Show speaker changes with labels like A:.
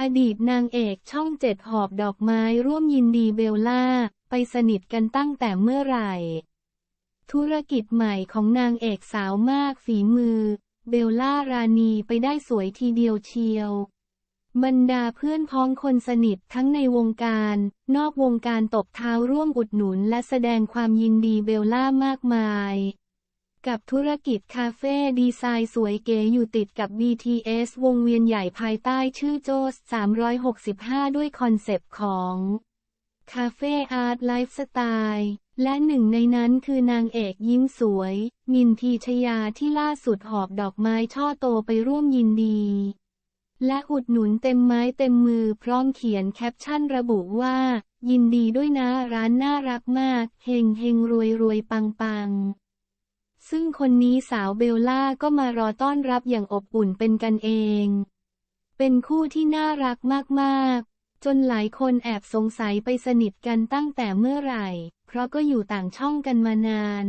A: อดีตนางเอกช่องเจ็ดหอบดอกไม้ร่วมยินดีเบลล่า ไปสนิทกันตั้งแต่เมื่อไหร่ ธุรกิจใหม่ของนางเอกสาวมากฝีมือ เบลล่ารานีไปได้สวยทีเดียวเชียว บรรดาเพื่อนพ้องคนสนิททั้งในวงการ นอกวงการตบเท้าร่วมอุดหนุนและแสดงความยินดีเบลล่ามากมาย กับธุรกิจคาเฟ่ดีไซน์สวยเก๋อยู่ติดกับ BTS วงเวียนใหญ่ภายใต้ชื่อโจส 365 ด้วยคอนเซปต์ของคาเฟ่อาร์ตไลฟ์สไตล์และหนึ่งในนั้นคือนางเอกยิ้มสวย มินทีชยาที่ล่าสุดหอบดอกไม้ช่อโตไปร่วมยินดี และอุดหนุนเต็มไม้เต็มมือพร้อมเขียนแคปชั่นระบุว่า ยินดีด้วยนะร้านน่ารักมาก เฮงเฮงรวยรวยปังปัง ซึ่งคนนี้สาวเบลล่าก็มารอต้อนรับอย่างอบอุ่นเป็นกันเอง เป็นคู่ที่น่ารักมากๆ จนหลายคนแอบสงสัยไปสนิทกันตั้งแต่เมื่อไหร่ เพราะก็อยู่ต่างช่องกันมานาน